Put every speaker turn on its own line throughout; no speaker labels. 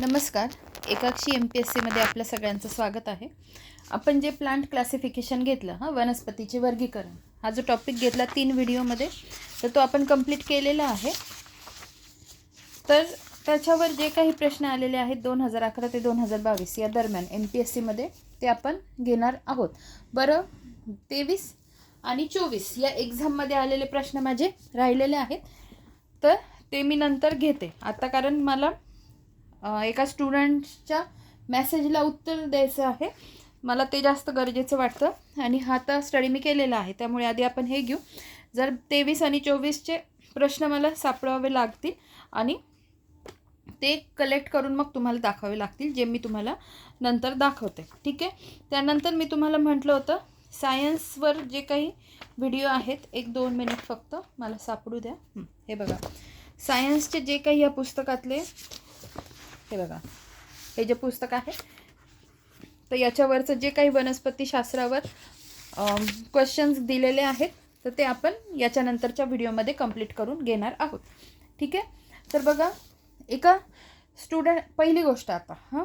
नमस्कार. एकाक्षी M P S सीमध्ये आपल्या सगळ्यांचं स्वागत आहे. आपण जे प्लांट क्लासिफिकेशन घेतलं हां वनस्पतीचे वर्गीकरण हा जो टॉपिक घेतला तीन व्हिडिओमध्ये तर तो आपण कंप्लीट केलेला आहे. तर त्याच्यावर जे काही प्रश्न आलेले आहेत दोन हजार अकरा ते दोन हजार बावीस या दरम्यान एम पी एस सीमध्ये ते आपण घेणार आहोत. बरं तेवीस आणि चोवीस या एक्झाममध्ये आलेले प्रश्न माझे राहिलेले आहेत. तर ते मी नंतर घेते. आता कारण मला एका स्टुडंटच्या मेसेजला उत्तर द्यायचं आहे. मला ते जास्त गरजेचं वाटतं. आणि हा आता स्टडी मी केलेला आहे. त्यामुळे आधी आपण हे घेऊ. जर तेवीस आणि चोवीसचे प्रश्न मला सापडावे लागतील आणि ते कलेक्ट करून मग तुम्हाला दाखवावे लागतील जे मी तुम्हाला नंतर दाखवते. ठीक आहे? त्यानंतर मी तुम्हाला म्हटलं होतं सायन्सवर जे काही व्हिडिओ आहेत एक दोन मिनिट फक्त. मला सापडू द्या. हे बघा. सायन्सचे जे काही या पुस्तकातले हे बघा. हे जे पुस्तक आहे तर याच्यावरचं जे काही वनस्पतीशास्त्रावर क्वेश्चन्स दिलेले आहेत तर ते आपण याच्यानंतरच्या व्हिडिओमध्ये कंप्लीट करून घेणार आहोत. ठीक आहे? तर बघा एका स्टुडंट पहिली गोष्ट आता हां?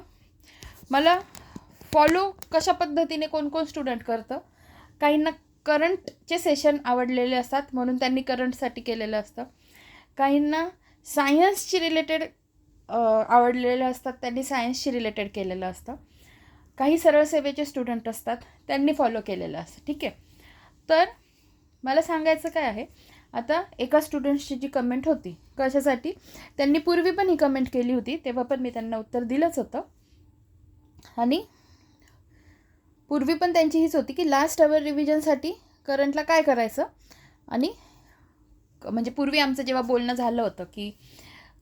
मला फॉलो कशा पद्धतीने कोण कोण स्टुडंट करतं? काहींना करंटचे सेशन आवडलेले असतात म्हणून त्यांनी करंटसाठी केलेलं असतं. काहींना सायन्सची रिलेटेड आवडलेले असतात त्यांनी सायन्सशी रिलेटेड केलेलं असतं. काही सरळ सेवेचे स्टुडंट असतात त्यांनी फॉलो केलेलं असतं ठीक आहे? तर मला सांगायचं काय आहे आता एका स्टुडंट्सची जी कमेंट होती कशासाठी? त्यांनी पूर्वी पण ही कमेंट केली होती तेव्हा पण मी त्यांना उत्तर दिलंच होतं. आणि पूर्वी पण त्यांची हीच होती की लास्ट अवर रिव्हिजनसाठी करंटला काय करायचं? आणि क- म्हणजे पूर्वी आमचं जेव्हा बोलणं झालं होतं की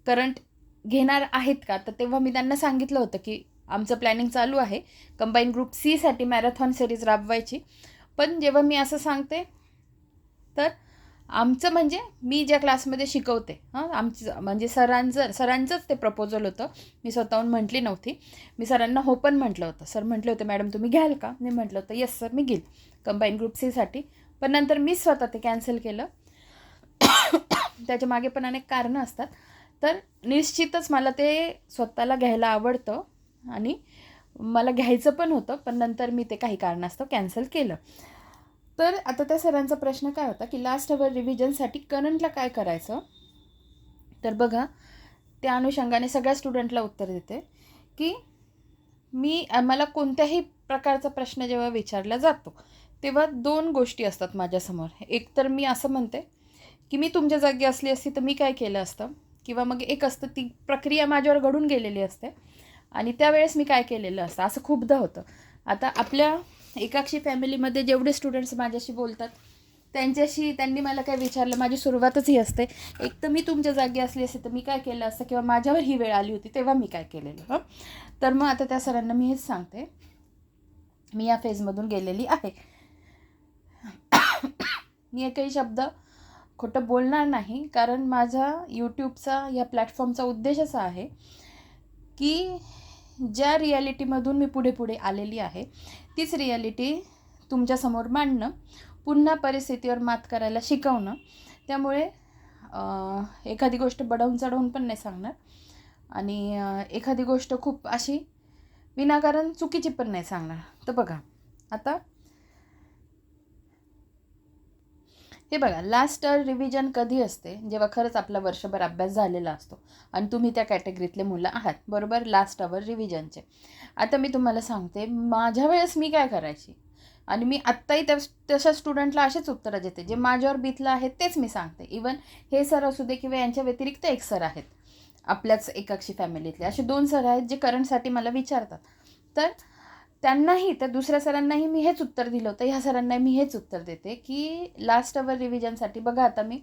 करंट घेणार आहेत का? तर तेव्हा मी त्यांना सांगितलं होतं की आमचं प्लॅनिंग चालू आहे. कंबाईन ग्रुप सीसाठी मॅरेथॉन सिरीज राबवायची. पण जेव्हा मी असं सांगते तर आमचं म्हणजे मी ज्या क्लासमध्ये शिकवते हां आमचं म्हणजे सरांचं सरांचंच ते प्रपोजल होतं. मी स्वतःहून म्हटली नव्हती. मी सरांना हो पण म्हटलं होतं. सर म्हटले होते मॅडम तुम्ही घ्याल का? मी म्हटलं होतं येस सर मी घेईल. कंबाईन ग्रुप सीसाठी पण नंतर मी स्वतः ते कॅन्सल केलं. त्याच्यामागे पण अनेक कारणं असतात. तर निश्चितच मला ते स्वतःला घ्यायला आवडतं आणि मला घ्यायचं पण होतं पण नंतर मी ते काही कारणास्तव कॅन्सल केलं. तर आता त्या सरांचा प्रश्न काय होता की लास्ट अवर रिव्हिजनसाठी करंटला काय करायचं? तर बघा त्या अनुषंगाने सगळ्या स्टुडंटला उत्तर देते की मी मला कोणत्याही प्रकारचा प्रश्न जेव्हा विचारला जातो तेव्हा दोन गोष्टी असतात माझ्यासमोर. एक तर मी असं म्हणते की मी तुमच्या जागी असली असती तर मी काय केलं असतं? किंवा मग एक असतं ती प्रक्रिया माझ्यावर घडून गेलेली असते. आणि त्यावेळेस मी काय केलेलं असतं असं खूपदा होतं. आता आपल्या एकाक्षी फॅमिलीमध्ये जेवढे स्टुडंट्स माझ्याशी बोलतात त्यांच्याशी त्यांनी मला काय विचारलं माझी सुरुवातच ही असते. एक तर मी तुमच्या जागी असली असते तर मी काय केलं असतं किंवा माझ्यावर ही वेळ आली होती तेव्हा मी काय केलेलं हं? तर मग आता त्या सरांना मी हेच सांगते. मी या फेजमधून गेलेली आहे. मी एकही शब्द खोटं बोलणार नाही कारण माझा यूट्यूबचा या प्लॅटफॉर्मचा उद्देश असा आहे की ज्या रियालिटीमधून मी पुढे पुढे आलेली आहे तीच रियालिटी तुमच्यासमोर मांडणं पुन्हा परिस्थितीवर मात करायला शिकवणं. त्यामुळे एखादी गोष्ट बडवून चढवून पण नाही सांगणार. आणि एखादी गोष्ट खूप अशी विनाकारण चुकीची पण नाही सांगणार. तर बघा आता हे बघा लास्ट रिव्हिजन कधी असते? जेव्हा खरंच आपला वर्षभर अभ्यास झालेला असतो आणि तुम्ही त्या कॅटेगरीतले मुलं आहात बरोबर? लास्ट अवर रिव्हिजनचे आता मी तुम्हाला सांगते माझ्या वेळेस मी काय करायची? आणि मी आत्ताही त्या तशा स्टुडंटला असेच उत्तरं देते जे माझ्यावर बीतलं आहे तेच मी सांगते. इवन हे सर असू दे किंवा यांच्या व्यतिरिक्त एक सर आहेत. आपल्याच एकाक्षी फॅमिलीतले असे दोन सर आहेत जे करंटसाठी मला विचारतात. तर त्यांनाही त्या दुसऱ्या सरांनाही मी हेच उत्तर दिलं होतं. ह्या सरांनाही मी हेच उत्तर देते की लास्ट अवर रिव्हिजनसाठी बघा आता मी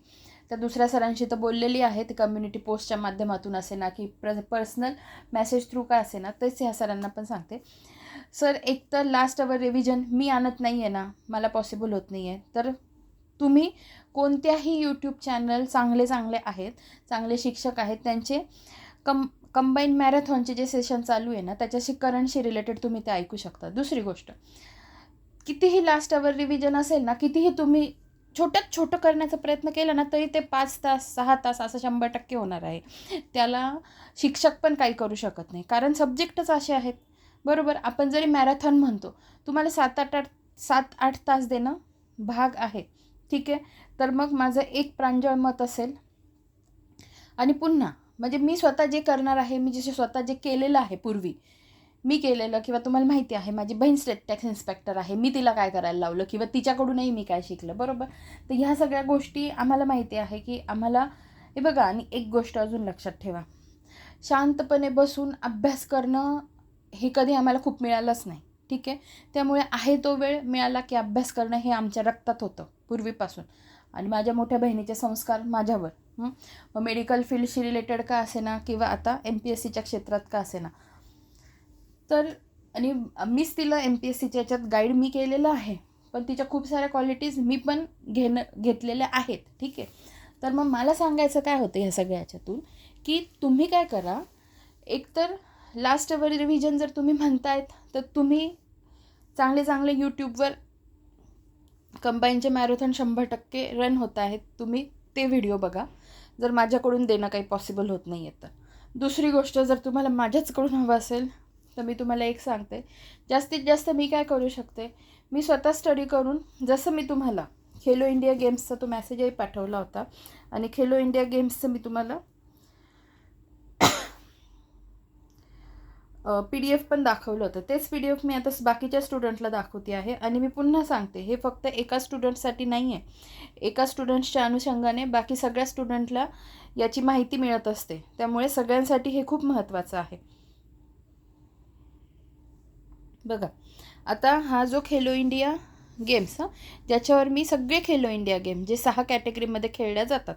त्या दुसऱ्या सरांशी तर बोललेली आहे ते कम्युनिटी पोस्टच्या माध्यमातून असे ना की प्र पर्सनल मेसेज थ्रू काय असे ना तेच ह्या सरांना पण सांगते. सर एक तर लास्ट अवर रिव्हिजन मी आणत नाही आहे ना मला पॉसिबल होत नाही आहे तर तुम्ही कोणत्याही यूट्यूब चॅनल चांगले चांगले आहेत चांगले शिक्षक आहेत त्यांचे कम कंबाईन मॅरेथॉनचे जे सेशन चालू आहे ना त्याच्याशी करंटशी रिलेटेड तुम्ही ते ऐकू शकता. दुसरी गोष्ट कितीही लास्ट अवर रिव्हिजन असेल ना कितीही तुम्ही छोट्यात छोटं करण्याचा प्रयत्न केला ना तरी ते पाच तास सहा तास असं शंभर टक्के होणार आहे. त्याला शिक्षक पण काही करू शकत नाही. कारण सब्जेक्टच असे आहेत. बरोबर? आपण जरी मॅरेथॉन म्हणतो तुम्हाला सात आठ आठ सात आठ तास देणं भाग आहे. ठीक आहे? तर मग माझं एक प्रांजळ मत असेल. आणि पुन्हा म्हणजे मी स्वतः जे करणार आहे मी जसे स्वतः जे केलेलं आहे पूर्वी मी केलेलं किंवा तुम्हाला माहिती आहे माझी बहीण स्टेट टॅक्स इन्स्पेक्टर आहे मी तिला काय करायला लावलं किंवा तिच्याकडूनही मी काय शिकलं बरोबर? तर ह्या सगळ्या गोष्टी आम्हाला माहिती आहे की आम्हाला हे बघा आणि एक गोष्ट अजून लक्षात ठेवा. शांतपणे बसून अभ्यास करणं हे कधी आम्हाला खूप मिळालंच नाही ठीक आहे? त्यामुळे आहे तो वेळ मिळाला की अभ्यास करणं हे आमच्या रक्तात होतं पूर्वीपासून. आणि माझ्या मोठ्या बहिणीचे संस्कार माझ्यावर. मग मेडिकल फील्डशी रिलेटेड का असे ना किंवा आता एम पी एस सीच्या क्षेत्रात का असे ना तर आणि मीच तिला एम पी एस सीच्या याच्यात गाईड मी केलेलं आहे. पण तिच्या खूप साऱ्या क्वालिटीज मी पण घेणं घेतलेल्या आहेत. ठीक आहे? तर मग मला सांगायचं काय होतं ह्या सगळ्या याच्यातून? की तुम्ही काय करा एकतर लास्टवर रिव्हिजन जर तुम्ही म्हणतायत तर तुम्ही चांगले चांगले यूट्यूबवर कंबाईनचे मॅरेथॉन शंभर टक्के रन होत आहेत. तुम्ही ते व्हिडिओ बघा. जर माझ्याकडून देणं काही पॉसिबल होत नाही आहे तर. दुसरी गोष्ट जर तुम्हाला माझ्याचकडून हवं असेल तर मी तुम्हाला एक सांगते. जास्तीत जास्त मी काय करू शकते? मी स्वतः स्टडी करून जसं मी तुम्हाला खेलो इंडिया गेम्सचा तो मेसेजही पाठवला होता आणि खेलो इंडिया गेम्सचं मी तुम्हाला पी डी एफ पण दाखवलं होतं. तेच पी डी एफ मी आता बाकीच्या स्टुडंटला दाखवते आहे. आणि मी पुन्हा सांगते हे फक्त एका स्टुडंटसाठी नाही आहे एका स्टुडंट्सच्या अनुषंगाने बाकी सगळ्या स्टुडंटला याची माहिती मिळत असते. त्यामुळे सगळ्यांसाठी हे खूप महत्त्वाचं आहे. बघा आता हा जो खेलो इंडिया गेम्स हां ज्याच्यावर मी सगळे खेलो इंडिया गेम जे सहा कॅटेगरीमध्ये खेळल्या जातात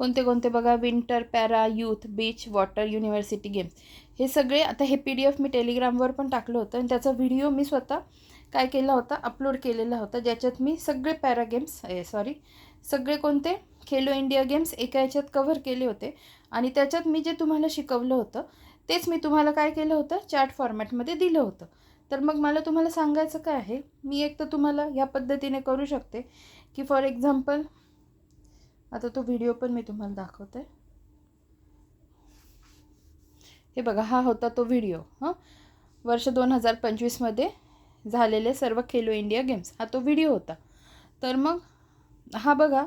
कोणते कोणते बघा winter para youth beach water university games हे सगळे आता हे पी डी एफ मी टेलिग्रामवर पण टाकलं होतं आणि त्याचा व्हिडिओ मी स्वतः काय केला होता अपलोड केलेला होता ज्याच्यात मी सगळे पॅरा गेम्स सॉरी सगळे कोणते खेलो इंडिया गेम्स एका याच्यात कव्हर केले होते. आणि त्याच्यात मी जे तुम्हाला शिकवलं होतं तेच मी तुम्हाला काय केलं होतं चार्ट फॉर्मॅटमध्ये दिलं होतं. तर मग मला तुम्हाला सांगायचं काय आहे मी एक तर तुम्हाला ह्या पद्धतीने करू शकते की फॉर एक्झाम्पल आता तो व्हिडिओ पण मी तुम्हाला दाखवते. हे बघा हा होता तो व्हिडिओ हां? वर्ष दोन हजार पंचवीसमध्ये झालेले सर्व खेलो इंडिया गेम्स हा तो व्हिडिओ होता. तर मग हा बघा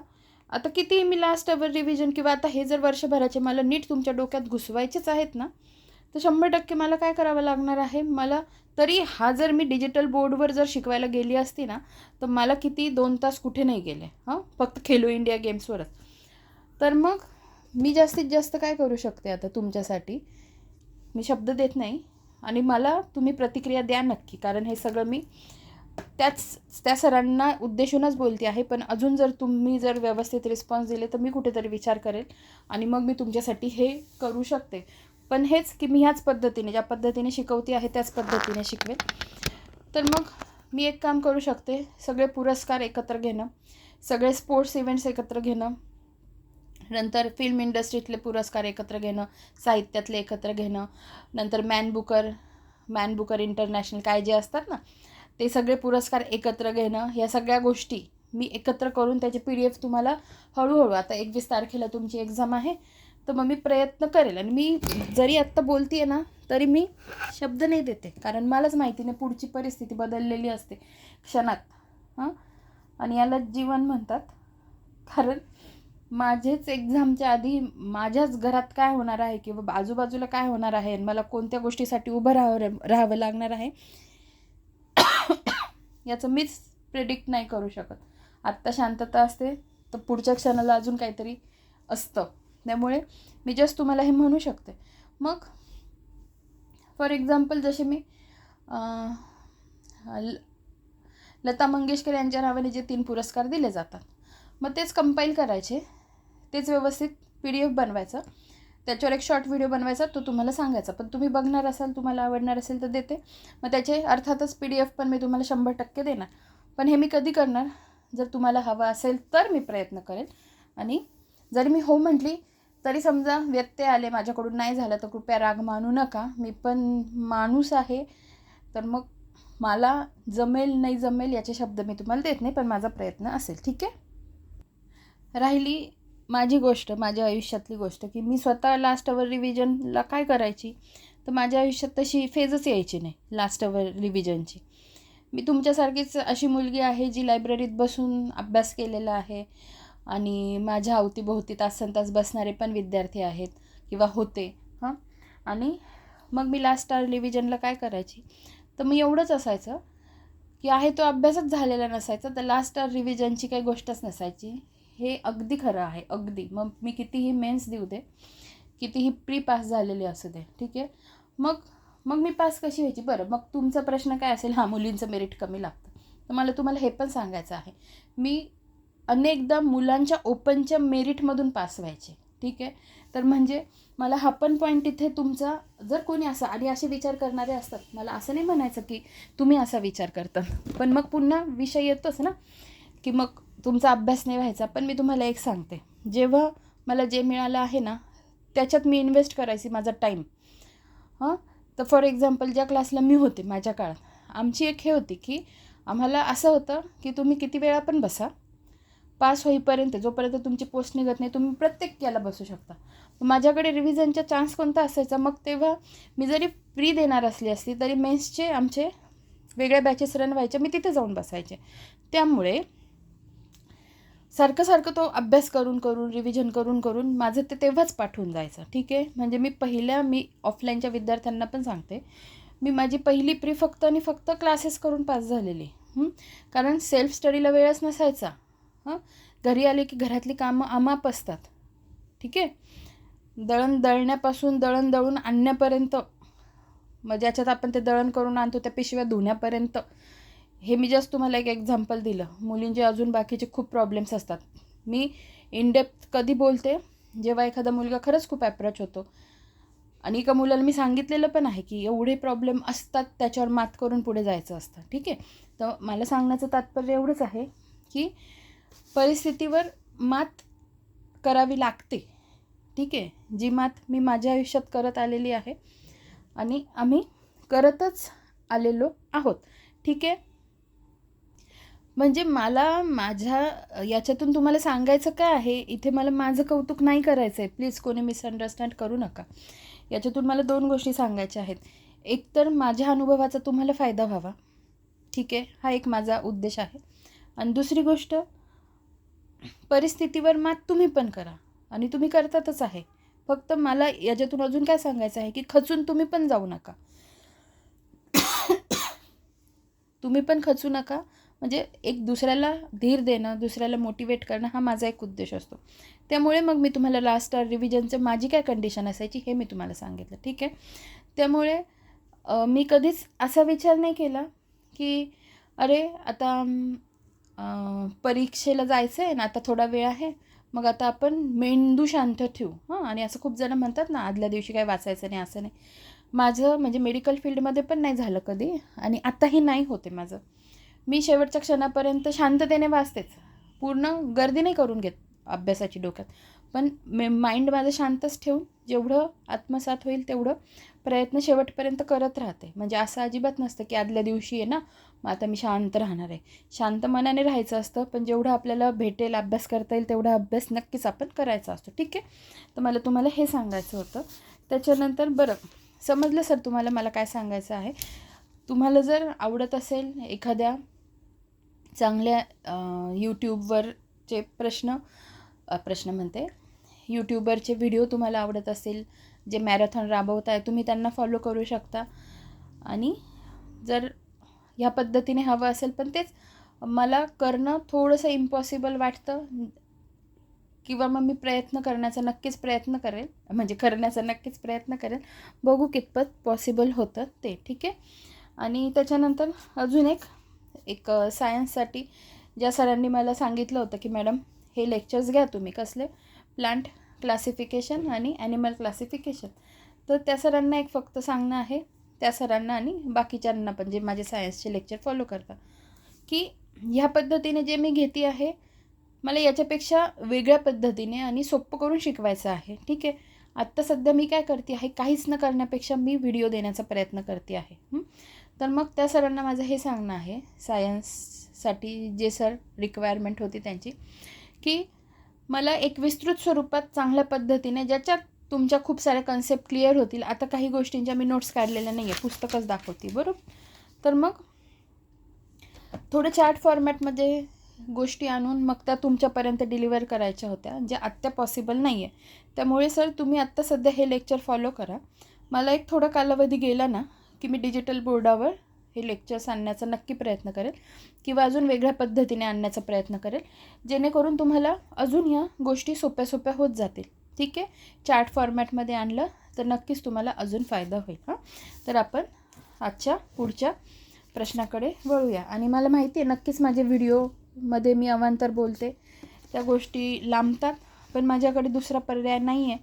आता किती मी लास्ट अवर रिव्हिजन किंवा आता हे जर वर्षभराचे मला नीट तुमच्या डोक्यात घुसवायचेच आहेत ना तर शंभर टक्के मला काय करावं लागणार आहे? मला तरी हा जर मी डिजिटल बोर्डवर जर शिकवायला गेली असती ना तर मला किती दोन तास कुठे नाही गेले. हां? फक्त खेलो इंडिया गेम्सवरच. तर मग मी जास्तीत जास्त काय करू शकते आता तुमच्यासाठी? मी शब्द देत नाही. आणि मला तुम्ही प्रतिक्रिया द्या नक्की. कारण हे सगळं मी त्याच त्या सरांना उद्देशूनच बोलते आहे. पण अजून जर तुम्ही जर व्यवस्थित रिस्पॉन्स दिले तर मी कुठेतरी विचार करेल. आणि मग मी तुमच्यासाठी हे करू शकते. पण हेच की मी ह्याच पद्धतीने ज्या पद्धतीने शिकवते आहे त्याच पद्धतीने शिकवेन. तर मग मी एक काम करू शकते सगळे पुरस्कार एकत्र घेणं सगळे स्पोर्ट्स इव्हेंट्स एकत्र घेणं नंतर फिल्म इंडस्ट्रीतले पुरस्कार एकत्र घेणं साहित्यातले एकत्र घेणं नंतर Man Booker Man Booker International काय जे असतात ना ते सगळे पुरस्कार एकत्र घेणं ह्या सगळ्या गोष्टी मी एकत्र करून त्याचे पी डी एफ तुम्हाला हळूहळू आता एकवीस तारखेला तुमची एक्झाम आहे तर मग मी प्रयत्न करेल. आणि मी जरी आत्ता बोलते आहे ना तरी मी शब्द नाही देते. कारण मलाच माहिती नाही पुढची परिस्थिती बदललेली असते. क्षणात. हां? आणि याला जीवन म्हणतात. कारण माझेच एक्झामच्या आधी माझ्याच घरात काय होणार आहे किंवा आजूबाजूला काय होणार आहे मला कोणत्या गोष्टीसाठी उभं राहावं राहावं लागणार आहे याचं मीच प्रेडिक्ट नाही करू शकत. आत्ता शांतता असते तर पुढच्या क्षणाला अजून काहीतरी असतं. त्यामुळे मी जस्ट तुम्हाला हे म्हणू शकते. मग फॉर एक्झाम्पल जसे मी लता मंगेशकर यांच्या नावाने जे तीन पुरस्कार दिले जातात मग तेच कंपाईल करायचे. तेच व्यवस्थित पी डी एफ बनवायचं. त्याच्यावर एक शॉर्ट व्हिडिओ बनवायचा तो तुम्हाला सांगायचा. पण तुम्ही बघणार असाल तुम्हाला आवडणार असेल तर देते. मग त्याचे अर्थातच पी डी एफ पण मी तुम्हाला शंभर टक्के देणार. पण हे मी कधी करणार? जर तुम्हाला हवं असेल तर मी प्रयत्न करेल आणि जर मी हो म्हटली तरी समजा व्यत्यय आले माझ्याकडून नाही झालं तर कृपया राग मानू नका. मी पण माणूस आहे. तर मग मला जमेल नाही जमेल याचे शब्द मी तुम्हाला देत नाही पण माझा प्रयत्न असेल. ठीक आहे? राहिली माझी गोष्ट माझ्या आयुष्यातली गोष्ट की मी स्वतः लास्ट अवर रिव्हिजनला काय करायची? तर माझ्या आयुष्यात तशी फेजच यायची नाही लास्ट अवर रिव्हिजनची मी तुमच्यासारखीच अशी मुलगी आहे जी लायब्ररीत बसून अभ्यास केलेला आहे. आणि माझ्या अवतीभोवती तासन तास बसणारे पण विद्यार्थी आहेत किंवा होते हां? आणि मग मी लास्ट स्टार रिव्हिजनला काय करायची? तर मग एवढंच असायचं की आहे तो अभ्यासच झालेला नसायचा तर लास्ट स्टार रिव्हिजनची काही गोष्टच नसायची. हे अगदी खरं आहे अगदी. मग मी कितीही मेन्स देऊ दे कितीही प्री पास झालेले असू दे ठीक आहे? मग मग मी पास कशी व्हायची? बरं मग तुमचा प्रश्न काय असेल? हा मुलींचं मेरिट कमी लागतं. तर मला तुम्हाला हे पण सांगायचं आहे. मी अनेकदा मुलांच्या ओपनच्या मेरिटमधून पास व्हायचे. ठीक आहे? तर म्हणजे मला हा पण पॉईंट इथे तुमचा जर कोणी असा आणि असे विचार करणारे असतात मला असं नाही म्हणायचं की तुम्ही असा विचार करता पण मग पुन्हा विषय येतोच ना की मग तुमचा अभ्यास नाही व्हायचा. पण मी तुम्हाला एक सांगते. जेव्हा मला जे मिळालं आहे ना त्याच्यात मी इन्व्हेस्ट करायची माझा टाईम हां? तर फॉर एक्झाम्पल ज्या क्लासला मी होते माझ्या काळात आमची एक हे होती की आम्हाला असं होतं की तुम्ही किती वेळा पण बसा. पास होईपर्यंत जोपर्यंत तुमची पोस्ट निघत नाही तुम्ही प्रत्येक याला बसू शकता. माझ्याकडे रिव्हिजनचा चान्स कोणता असायचा? मग तेव्हा मी जरी फ्री देणार असली असली तरी मेन्सचे आमचे वेगळ्या बॅचेस रन व्हायचे. मी तिथे जाऊन बसायचे. त्यामुळे सारखं सारखं तो अभ्यास करून करून रिव्हिजन करून करून माझं ते तेव्हाच पाठवून जायचं. ठीक आहे? म्हणजे मी पहिल्या मी ऑफलाईनच्या विद्यार्थ्यांना पण सांगते. मी माझी पहिली प्री फक्त आणि फक्त क्लासेस करून पास झालेली. कारण सेल्फ स्टडीला वेळच नसायचा. हां? घरी आले की घरातली कामं आमाप असतात. ठीक आहे? दळण दळण्यापासून दळण दळून आणण्यापर्यंत मग ज्याच्यात आपण ते दळण करून आणतो त्या पिशव्या धुण्यापर्यंत. हे मी जस्ट तुम्हाला एक एक्झाम्पल दिलं. मुलींचे अजून बाकीचे खूप प्रॉब्लेम्स असतात. मी इनडेप्थ कधी बोलते? जेव्हा एखादा मुलगा खरंच खूप ॲप्रोच होतो. आणि एका मुलाला मी सांगितलेलं पण आहे की एवढे प्रॉब्लेम असतात त्याच्यावर मात करून पुढे जायचं असतं. ठीक आहे? तर मला सांगण्याचं तात्पर्य एवढंच आहे की परिस्थितीवर मात करावी लागते. ठीक आहे? जी मात मी माझ्या आयुष्यात करत आलेली आहे आणि आम्ही करतच आलेलो आहोत. ठीक आहे? म्हणजे मला माझ्या याच्यातून तुम्हाला सांगायचं काय आहे? इथे मला माझं कौतुक नाही करायचं आहे प्लीज कोणी मिसअंडरस्टँड करू नका. याच्यातून मला दोन गोष्टी सांगायच्या आहेत. एक तर माझ्या अनुभवाचा तुम्हाला फायदा व्हावा. ठीक आहे? हा एक माझा उद्देश आहे. आणि दुसरी गोष्ट परिस्थितीवर मात तुम्ही पण करा. आणि तुम्ही करतातच आहे. फक्त मला याच्यातून अजून काय सांगायचं आहे की खचून तुम्ही पण जाऊ नका. तुम्ही पण खचू नका. म्हणजे एक दुसऱ्याला धीर देणं दुसऱ्याला मोटिवेट करणं हा माझा एक उद्देश असतो. त्यामुळे मग मी तुम्हाला लास्ट रिव्हिजनचं माझी काय कंडिशन असायची हे मी तुम्हाला सांगितलं. ठीक आहे? त्यामुळे मी कधीच असा विचार नाही केला की अरे आता परीक्षेला जायचं आहे ना आता थोडा वेळ आहे. मग आता आपण मेंदू शांत ठेवू. हां आणि असं खूप जणं म्हणतात ना आदल्या दिवशी काय वाचायचं नाही असं नाही. माझं म्हणजे मेडिकल फील्डमध्ये पण नाही झालं कधी आणि आत्ताही नाही होते माझं. मी शेवटच्या क्षणापर्यंत शांततेने वाचतेच. पूर्ण गर्दी नाही करून घेत अभ्यासाची डोक्यात. पण मे माइंड माझं शांतच ठेवून जेवढं आत्मसात होईल तेवढं प्रयत्न शेवटपर्यंत करत राहते. म्हणजे असं अजिबात नसतं की आदल्या दिवशी आहे ना मग आता मी शांत राहणार आहे. शांत मनाने राहायचं असतं पण जेवढं आपल्याला भेटेल अभ्यास करता येईल तेवढा अभ्यास नक्कीच आपण करायचा असतो. ठीक आहे? तर मला तुम्हाला हे सांगायचं होतं. त्याच्यानंतर बरं समजलं सर तुम्हाला मला काय सांगायचं आहे. तुम्हाला जर आवडत असेल एखाद्या चांगल्या यूट्यूबवरचे प्रश्न प्रश्न म्हणते. यूट्यूबरचे व्हिडिओ तुम्हाला आवडत असेल जे मॅरेथॉन राबवत आहे तुम्ही त्यांना फॉलो करू शकता. आणि जर ह्या पद्धतीने हवं असेल पण तेच मला करणं थोडंसं इम्पॉसिबल वाटतं. किंवा मग मी प्रयत्न करण्याचा नक्कीच प्रयत्न करेल. म्हणजे करण्याचा नक्कीच प्रयत्न करेल. बघू कितपत पॉसिबल होतं ते ठीक आहे? आणि त्याच्यानंतर अजून एक एक सायन्ससाठी ज्या सरांनी मला सांगितलं होतं की मॅडम हे लेक्चर्स घ्या तुम्ही कसले? प्लांट क्लासिफिकेशन आणि ॲनिमल क्लासिफिकेशन तर त्या सरांना एक फक्त सांगणं आहे त्या सरांना आणि बाकीच्यांना पण जे माझे सायन्सचे लेक्चर फॉलो करतात. की ह्या पद्धतीने जे मी घेते आहे मला याच्यापेक्षा वेगळ्या पद्धतीने आणि सोपं करून शिकवायचं आहे. ठीक आहे? आत्ता सध्या मी काय करते आहे काहीच न करण्यापेक्षा मी व्हिडिओ देण्याचा प्रयत्न करते आहे. तर मग त्या सरांना माझं हे सांगणं आहे सायन्ससाठी जे सर रिक्वायरमेंट होती त्यांची की मला एक विस्तृत स्वरूपात चांगल्या पद्धतीने ज्याच्यात तुमच्या खूप साऱ्या कन्सेप्ट क्लिअर होतील. आता काही गोष्टींच्या मी नोट्स काढलेल्या नाही आहे पुस्तकच दाखवते बरोबर? तर मग थोडं चार्ट फॉर्मॅटमध्ये गोष्टी आणून मग त्या तुमच्यापर्यंत डिलिव्हर करायच्या होत्या ज्या आत्ता पॉसिबल नाही आहे त्यामुळे सर तुम्ही आत्ता सध्या हे लेक्चर फॉलो करा. मला एक थोडा कालावधी गेला ना की मी डिजिटल बोर्डावर हे लेक्चर्स आणण्याचा नक्की प्रयत्न करेल किंवा अजून वेगळ्या पद्धतीने आणण्याचा प्रयत्न करेल. जेणेकरून तुम्हाला अजून या गोष्टी सोप्या सोप्या होत जातील. ठीक आहे? चार्ट फॉर्मॅटमध्ये आणलं तर नक्कीच तुम्हाला अजून फायदा होईल. हां? तर आपण आजच्या पुढच्या प्रश्नाकडे वळूया. आणि मला माहिती आहे नक्कीच माझे व्हिडिओमध्ये मी अवांतर बोलते. त्या गोष्टी लांबतात पण माझ्याकडे दुसरा पर्याय नाही आहे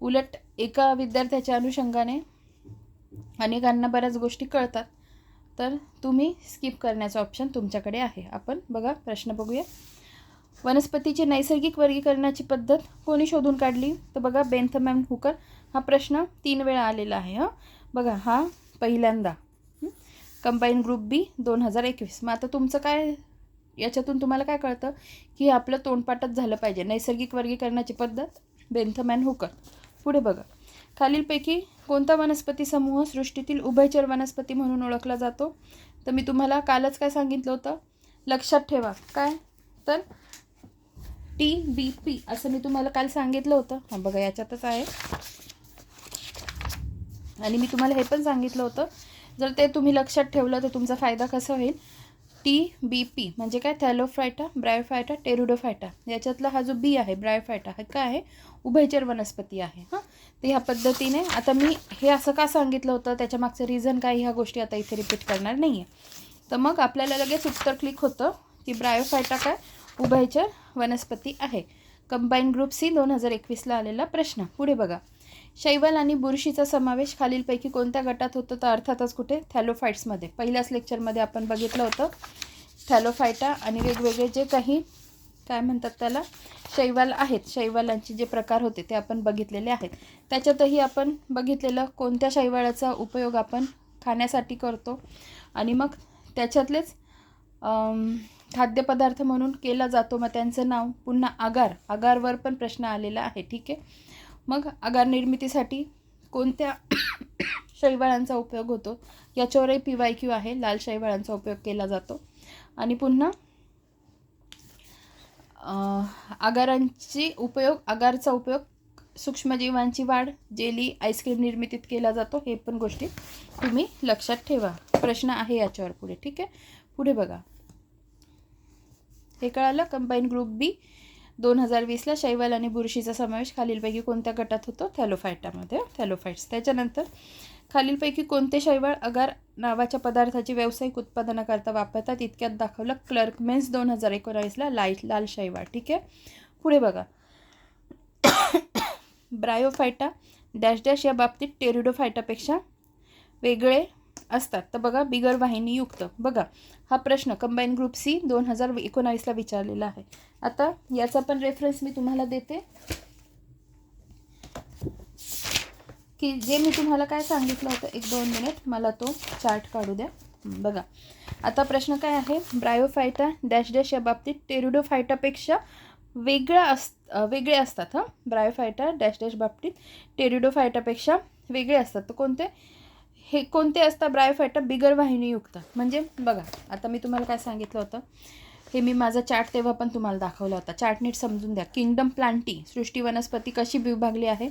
उलट एका विद्यार्थ्याच्या अनुषंगाने अनेकांना बऱ्याच गोष्टी कळतात. तर तुम्ही स्किप करण्याचं ऑप्शन तुमच्याकडे आहे. आपण बघा प्रश्न बघूया. वनस्पतीची नैसर्गिक वर्गीकरणाची पद्धत कोणी शोधून काढली? तर बघा बेन्थमॅन हुकर हा प्रश्न तीन वेळा आलेला आहे हां. बघा हा पहिल्यांदा. कंबाईन ग्रुप बी दोन हजार एकवीस. मग आता तुमचं काय याच्यातून तुम्हाला काय कळतं? की आपलं तोंडपाठच झालं पाहिजे. नैसर्गिक वर्गीकरणाची पद्धत बेंथमॅन हुकर पुढे बघा. खालीलपैकी कोणता वनस्पती समूह सृष्टीतील उभयचर वनस्पती म्हणून ओळखला जातो? तर मी तुम्हाला कालच काय सांगितलं होतं? लक्षात ठेवा. काय? तर टी बी पी असं मी तुम्हाला काल सांगितलं होतं. हां बघा याच्यातच आहे. आणि मी तुम्हाला हे पण सांगितलं होतं. जर ते तुम्ही लक्षात ठेवलं तर तुमचा फायदा कसा होईल? टी बी पी म्हणजे काय? Thallophyta bryophyta pteridophyta. याच्यातला हा जो बी आहे ब्रायोफायटा हा काय आहे? उभयचर वनस्पती आहे. हां? तर ह्या पद्धतीने आता मी हे असं का सांगितलं होतं? त्याच्या मागचं रिझन काय ह्या गोष्टी आता इथे रिपीट करणार नाही आहे तर मग आपल्याला लगेच उत्तर क्लिक होतं की ब्रायोफायटा काय? उभयचर वनस्पती आहे. कंबाईन ग्रुप सी दोन हजार एकवीसला आलेला प्रश्न. पुढे बघा. शैवाल आणि बुरशीचा समावेश खालीलपैकी कोणत्या गटात होतं? तर अर्थातच कुठे? थॅलोफाईट्समध्ये पहिल्याच लेक्चरमध्ये आपण बघितलं होतं. थॅलोफायटा आणि वेगवेगळे जे काही काय म्हणतात त्याला? शैवाल आहेत. शैवालांचे जे प्रकार होते ते आपण बघितलेले आहेत. त्याच्यातही आपण बघितलेलं कोणत्या शैवाळाचा उपयोग आपण खाण्यासाठी करतो. आणि मग त्याच्यातलेच खाद्यपदार्थ म्हणून केला जातो. मग त्यांचं नाव पुन्हा आगार. आगारवर पण प्रश्न आलेला आहे. ठीक आहे? मग आगार निर्मितीसाठी कोणत्या शैवाळांचा उपयोग होतो? याच्यावरही पी वाय क्यू आहे. लाल शैवाळांचा उपयोग केला जातो. आणि पुन्हा आगारांची उपयोग आगारचा उपयोग सूक्ष्मजीवांची वाढ जेली आईस्क्रीम निर्मितीत केला जातो हे पण गोष्टी तुम्ही लक्षात ठेवा. प्रश्न आहे याच्यावर पुढे ठीक आहे? पुढे बघा. हे कळालं? कंबाईन ग्रुप बी दोन हजार वीसला शैवाल आणि बुरशीचा समावेश खालीलपैकी कोणत्या गटात होतो? थॅलोफायटामध्ये थॅलोफाईट्स त्याच्यानंतर खालीलपैकी कोणते शैवाळ अगार नावाच्या पदार्थाची व्यावसायिक उत्पादनाकरता वापरतात? इतक्यात दाखवलं क्लर्क मेन्स दोन हजार एकोणावीसला लाइट लाल शैवाळ. ठीक आहे? पुढे बघा. ब्रायोफायटा डॅश डॅश या बाबतीत टेरिडोफायटापेक्षा वेगळे असतात. तर बघा बिगर वाहिनीयुक्त बघा हा प्रश्न कंबाईन ग्रुप सी दोन हजार एकोणावीसला विचारलेला आहे. आता याचा पण रेफरन्स मी तुम्हाला देते. की जे मी तुम्हाला काय सांगितलं होतं एक दोन मिनिट मला तो चार्ट काढू द्या. बघा. आता प्रश्न काय आहे? ब्रायोफायटा डॅश डॅश या बाबतीत टेरिडोफायटापेक्षा वेगळा अस वेगळे असतात हां? ब्रायोफायटा डॅश डॅश बाबतीत टेरिडोफायटापेक्षा वेगळे असतात. तर कोणते? हे कोणते असतात? ब्रायोफायटा बिगर वाहिनीयुक्त. म्हणजे बघा आता मी तुम्हाला काय सांगितलं होतं? हे मी माझा चार्ट तेव्हा पण तुम्हाला दाखवला होता. चार्ट नीट समजून द्या. किंगडम प्लांटी सृष्टी वनस्पती कशी विभागली आहे?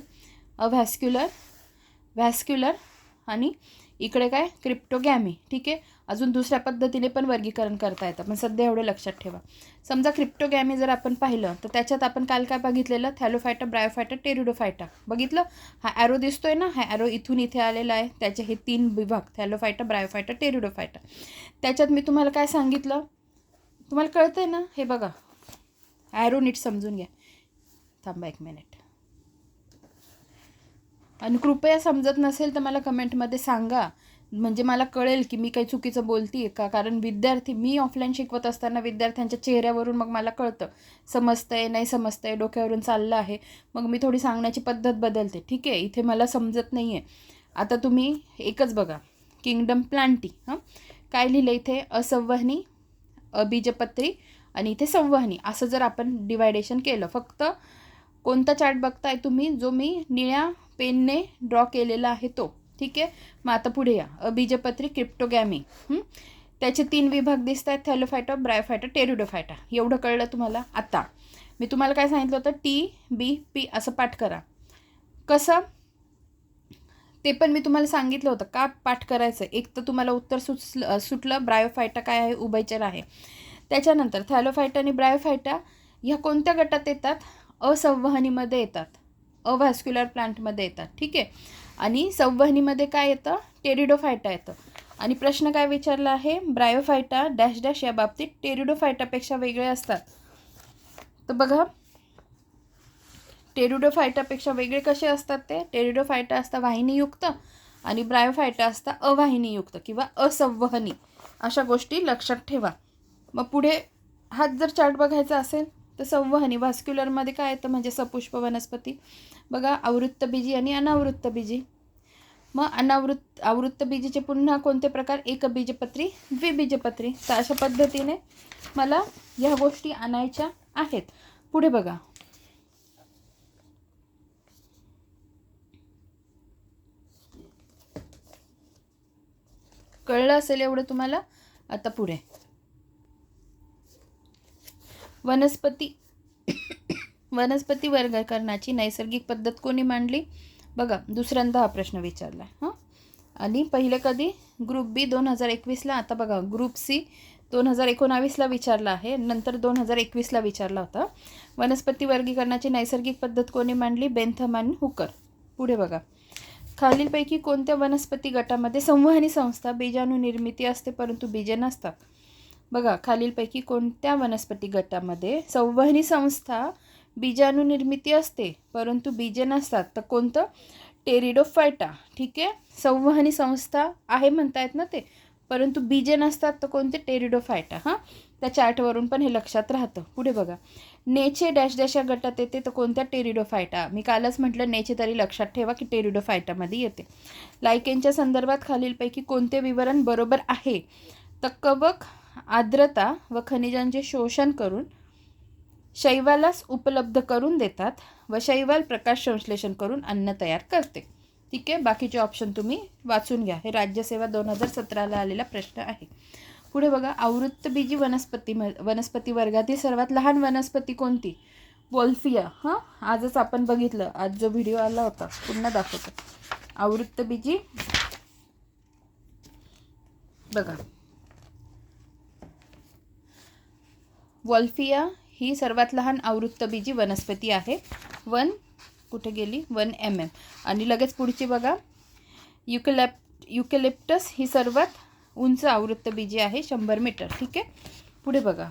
अव्हॅस्क्युलर व्हॅस्क्युलर आणि इकडे काय? क्रिप्टोगॅमी. ठीक आहे? अजून दुसऱ्या पद्धतीने पण वर्गीकरण करता येतं. पण सध्या एवढं लक्षात ठेवा. समजा क्रिप्टोगॅमी जर आपण पाहिलं तर त्याच्यात आपण काल काय बघितलेलं? Thallophyta bryophyta pteridophyta. बघितलं? हा ॲरो दिसतोय ना? हा ॲरो इथून इथे आलेला आहे. त्याचे हे तीन विभाग थॅलोफायटा ब्रायोफायटा टेरिडोफायटा. त्याच्यात मी तुम्हाला काय सांगितलं? तुम्हाला कळतंय ना? हे बघा. ॲरो नीट समजून घ्या. थांबा एक मिनिट आणि कृपया समजत नसेल तर मला कमेंटमध्ये सांगा. म्हणजे मला कळेल की मी काही चुकीचं बोलते आहे का? कारण विद्यार्थी मी ऑफलाईन शिकवत असताना विद्यार्थ्यांच्या चेहऱ्यावरून मग मला कळतं. समजतंय नाही समजतं आहे डोक्यावरून चाललं आहे. मग मी थोडी सांगण्याची पद्धत बदलते. ठीक आहे इथे मला समजत नाही आहे आता तुम्ही एकच बघा. किंगडम प्लांटी हां? काय लिहिलं इथे? असंवहनी अबीजपत्री आणि इथे संवहनी. असं जर आपण डिवायडेशन केलं फक्त कोणता चार्ट बघताय तुम्ही? जो मी निळ्या पेनने ड्रॉ केलेला आहे तो. ठीक आहे? मग आता पुढे या. अबीजपत्री क्रिप्टोगॅमी. त्याचे तीन विभाग दिसत आहेत थॅलोफायटा ब्रायफायटा टेरुडोफायटा एवढं कळलं तुम्हाला? आता. मी तुम्हाला काय सांगितलं होतं? टी बी पी असं पाठ करा. कसं? ते पण मी तुम्हाला सांगितलं होतं. का पाठ करायचं? एक तर तुम्हाला उत्तर सुचलं सुटलं. ब्रायोफायटा काय आहे? उभयचर आहे. त्याच्यानंतर थॅलोफायटा आणि ब्रायोफायटा ह्या कोणत्या गटात येतात? असंवहनीमध्ये येतात. अव्हॅस्क्युलर प्लांटमध्ये येतात ठीक आहे? आणि संवहनीमध्ये काय येतं? टेरिडोफायटा येतं. आणि प्रश्न काय विचारला आहे? ब्रायोफायटा डॅश डॅश या बाबतीत टेरिडोफायटापेक्षा वेगळे असतात. तर बघा टेरिडोफायटापेक्षा वेगळे कसे असतात ते? टेरिडोफायटा असता वाहिनीयुक्त आणि ब्रायोफायटा असता अवाहिनीयुक्त किंवा असंवहनी. अशा गोष्टी लक्षात ठेवा. मग पुढे हाच जर चार्ट बघायचा असेल तर संवहनी व्हास्क्युलरमध्ये काय येतं म्हणजे सपुष्प वनस्पती. बघा आवृत्तबीजी आणि अनावृत्तबीजी. मग अनावृत्त आवृत्तबीजीचे पुन्हा कोणते प्रकार? एकबीजपत्री द्विबीजपत्री. तर अशा पद्धतीने मला ह्या गोष्टी आणायच्या आहेत. पुढे बघा. कळलं असेल एवढं तुम्हाला? आता पुढे. वनस्पती वनस्पती वर्गीकरणाची नैसर्गिक पद्धत कोणी मांडली? बघा दुसऱ्यांदा हा प्रश्न विचारला. हां? आणि पहिले कधी? ग्रुप बी दोन हजार एकवीसला आता बघा ग्रुप सी दोन हजार एकोणावीसला विचारला आहे. नंतर दोन हजार एकवीसला विचारला होता. वनस्पती वर्गीकरणाची नैसर्गिक पद्धत कोणी मांडली? बेंथम आणि हुकर. पुढे बघा. खालीलपैकी कोणत्या वनस्पती गटामध्ये संवहनी संस्था बीजाणू निर्मिती असते परंतु बीजे नसतात? बघा खालीलपैकी कोणत्या वनस्पती गटामध्ये संवहनी संस्था बीजाणू निर्मिती असते? परंतु बीजे नसतात. तर कोणतं? टेरिडोफायटा. ठीक आहे? संवहनी संस्था आहे म्हणतायत ना ते. परंतु बीजे नसतात तर कोणते? टेरिडोफायटा. हां? त्या चार्टवरून पण हे लक्षात राहतं. पुढे बघा. नेचे डॅश डॅश या गटात येते तर कोणत्या? टेरिडोफायटा. मी कालच म्हटलं नेचे तरी लक्षात ठेवा की टेरिडोफायटामध्ये येते. लायकेनच्या संदर्भात खालीलपैकी कोणते विवरण बरोबर आहे? तर कवक आर्द्रता व खनिजांचे शोषण करून शैवालास उपलब्ध करून देतात व शैवाल प्रकाश संश्लेषण करून अन्न तयार करते. ठीक आहे? बाकीचे ऑप्शन तुम्ही वाचून घ्या. हे राज्यसेवा दोन हजार सतराला आलेला प्रश्न आहे. पुढे बघा. आवृत्तबीजी वनस्पती वनस्पती वर्गातील सर्वात लहान वनस्पती कोणती? वोल्फिया. हां? आजच आपण बघितलं. आज जो व्हिडिओ आला होता पुन्हा दाखवतो. आवृत्तबीजी बघा. वॉल्फिया ही सर्वात लहान आवृत्तबीजी वनस्पती आहे. वन कुठे गेली? One M M. आणि लगेच पुढची बघा. युकलॅप युकलिप्टस ही सर्वात उंच आवृत्तबीजी आहे शंभर मीटर. ठीक आहे? पुढे बघा.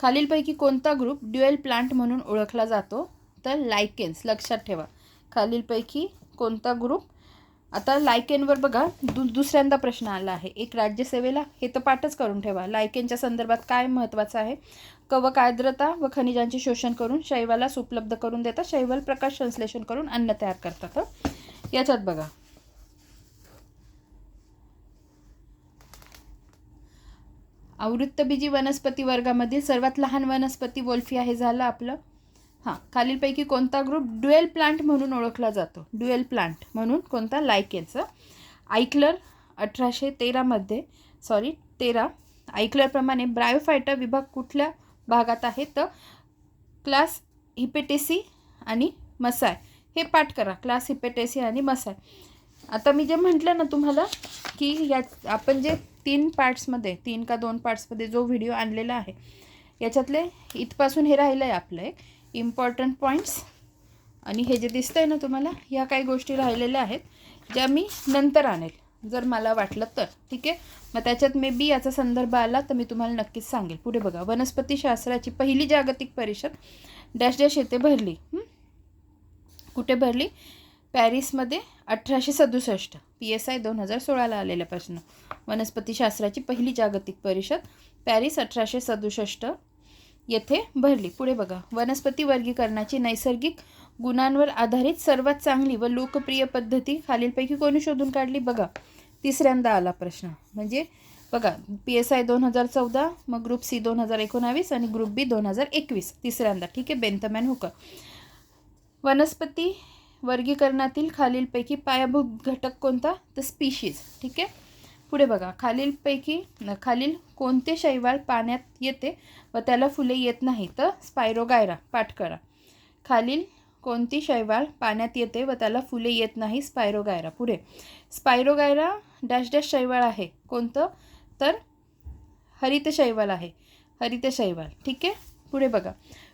खालीलपैकी कोणता ग्रुप ड्युएल प्लांट म्हणून ओळखला जातो? तर लायकेन्स लक्षात ठेवा. खालीलपैकी कोणता ग्रुप आता लायकेनवर बघा दु दुसऱ्यांदा प्रश्न आला आहे. एक राज्यसेवेला हे तर पाठच करून ठेवा. लायकेनच्या संदर्भात काय महत्त्वाचं आहे? कवक आर्द्रता व खनिजांचे शोषण करून शैवालास उपलब्ध करून देतात. शैवाल प्रकाश संश्लेषण करून अन्न तयार करतात याच्यात बघा. आवृत्तबीजी वनस्पती वर्गामधील सर्वात लहान वनस्पती वोल्फिया हे झालं आपलं? हां खालीलपैकी कोणता ग्रुप ड्युएल प्लांट म्हणून ओळखला जातो? ड्युएल प्लांट म्हणून कोणता? लायकेचं आयक्लर अठराशे तेरामध्ये सॉरी तेरा. आयक्लरप्रमाणे ब्रायोफायटा विभाग कुठल्या भागात आहे? तर क्लास हिपेटेसी आणि मसाय हे पाठ करा. क्लास हिपेटेसी आणि मसाय आता मी जे म्हटलं ना तुम्हाला की या आपण जे तीन पार्ट्समध्ये तीन का दोन पार्ट्समध्ये जो व्हिडिओ आणलेला आहे याच्यातले इथपासून हे राहिलं आहे आपलं एक. इम्पॉर्टंट पॉईंट्स आणि हे जे दिसतं आहे ना तुम्हाला ह्या काही गोष्टी राहिलेल्या आहेत ज्या मी नंतर आणेल जर मला वाटलं तर. ठीक आहे? मग त्याच्यात मे बी याचा संदर्भ आला तर मी तुम्हाला नक्कीच सांगेल. पुढे बघा. वनस्पतीशास्त्राची पहिली जागतिक परिषद डॅश डॅश येथे भरली. कुठे भरली? पॅरिसमध्ये अठराशे सदुसष्ट. पी एस आय दोन हजार सोळाला आलेला प्रश्न. वनस्पतीशास्त्राची पहिली जागतिक परिषद पॅरिस अठराशे सदुसष्ट. येथे भरली. पुढे बघा. वनस्पती वर्गीकरणाची नैसर्गिक गुणांवर आधारित सर्वात चांगली व लोकप्रिय पद्धती खालीलपैकी कोणी शोधून काढली? बघा. तिसऱ्यांदा आला प्रश्न. म्हणजे बघा पी एस आय दोन हजार चौदा मग ग्रुप सी दोन हजार एकोणावीस आणि ग्रुप बी दोन हजार एकवीस. तिसऱ्यांदा. ठीक आहे बेंथमॅन हुकर हो वनस्पती वर्गीकरणातील खालीलपैकी पायाभूत घटक कोणता? तर स्पीशीज ठीक आहे? पुढे बघा. खालीलपैकी खालील कोणते शैवाल पाण्यात येते व त्याला फुले येत नाही तर स्पायरोगायरा पाठ करा. खालील कोणती शैवाल पाण्यात येते व त्याला फुले येत नाही? स्पायरोगायरा. पुढे. स्पायरोगायरा डॅश डॅश शैवाल आहे. कोणतं? तर हरित शैवाल आहे. हरित शैवाल. ठीक आहे? पुढे बघा.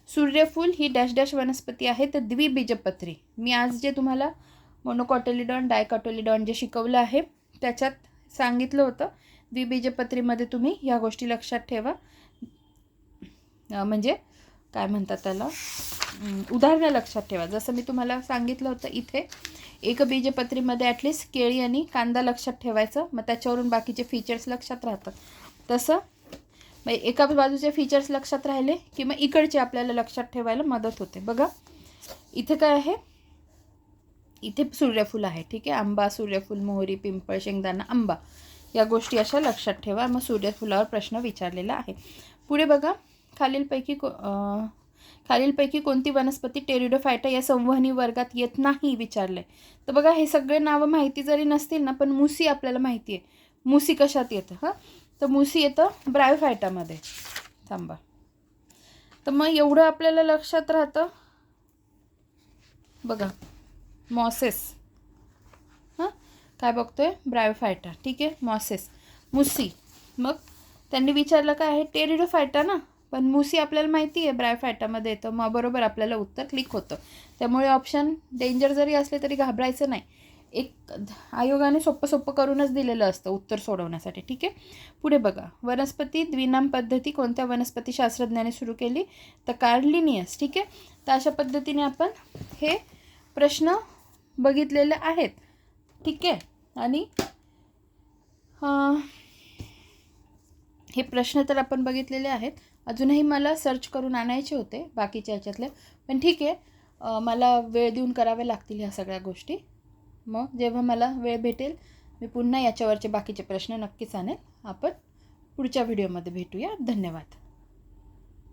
सूर्यफूल ही डॅश डॅश वनस्पती आहे. तर द्विबीजपत्री. मी आज जे तुम्हाला मोनोकॉटोलिडॉन डायकॉटोलिडॉन जे शिकवलं आहे त्याच्यात सांगितलं होतं. द्विबीजपत्रीमध्ये तुम्ही ह्या गोष्टी लक्षात ठेवा. म्हणजे काय म्हणतात त्याला? उदाहरणं लक्षात ठेवा. जसं मी तुम्हाला सांगितलं होतं इथे एक बीजपत्रीमध्ये ॲटलिस्ट केळी आणि कांदा लक्षात ठेवायचं. मग त्याच्यावरून बाकीचे फीचर्स लक्षात राहतात. तसं मग एका बाजूचे फीचर्स लक्षात राहिले की मग इकडचे आपल्याला लक्षात ठेवायला मदत होते. बघा इथे काय आहे? इथे सूर्यफूल आहे ठीक आहे? आंबा सूर्यफूल मोहरी पिंपळ शेंगदाणा आंबा. या गोष्टी अशा लक्षात ठेवा. मग सूर्यफुलावर प्रश्न विचारलेला आहे. पुढे बघा. खालीलपैकी को खालीलपैकी कोणती वनस्पती टेरिडोफायटा या संवहनी वर्गात येत नाही? विचारले तर बघा हे सगळे नावं माहिती जरी नसतील ना पण मुसी आपल्याला माहिती आहे. मुसी कशात येतं हां? तर मुसी येतं ब्रायोफायटामध्ये. थांबा. तर मग एवढं आपल्याला लक्षात राहतं? बघा. मॉसेस. हां? काय बघतोय? ब्रायोफायटा ठीक आहे? मॉसेस. मुसी. मग त्यांनी विचारलं काय आहे? टेरिडोफायटा ना? पण मुसी आपल्याला माहिती आहे ब्रायोफायटामध्ये येतं. मग बरोबर आपल्याला उत्तर क्लिक होतं. त्यामुळे ऑप्शन डेंजर जरी असले तरी घाबरायचं नाही. एक आयोगाने सोपं सोपं करूनच दिलेलं असतं उत्तर सोडवण्यासाठी. ठीक आहे? पुढे बघा. वनस्पती द्विनाम पद्धती कोणत्या वनस्पती शास्त्रज्ञाने सुरू केली? तर कार्लिनियस ठीक आहे? तर अशा पद्धतीने आपण हे प्रश्न बघितलेले आहेत. ठीक आहे? आणि हे प्रश्न तर आपण बघितलेले आहेत. अजूनही मला सर्च करून आणायचे होते बाकीच्या ह्याच्यातले. पण ठीक आहे. मला वेळ देऊन कराव्या लागतील ह्या सगळ्या गोष्टी. मग जेव्हा मला वेळ भेटेल मी पुन्हा याच्यावरचे बाकीचे प्रश्न नक्कीच आणेल. आपण पुढच्या व्हिडिओमध्ये भेटूया. धन्यवाद.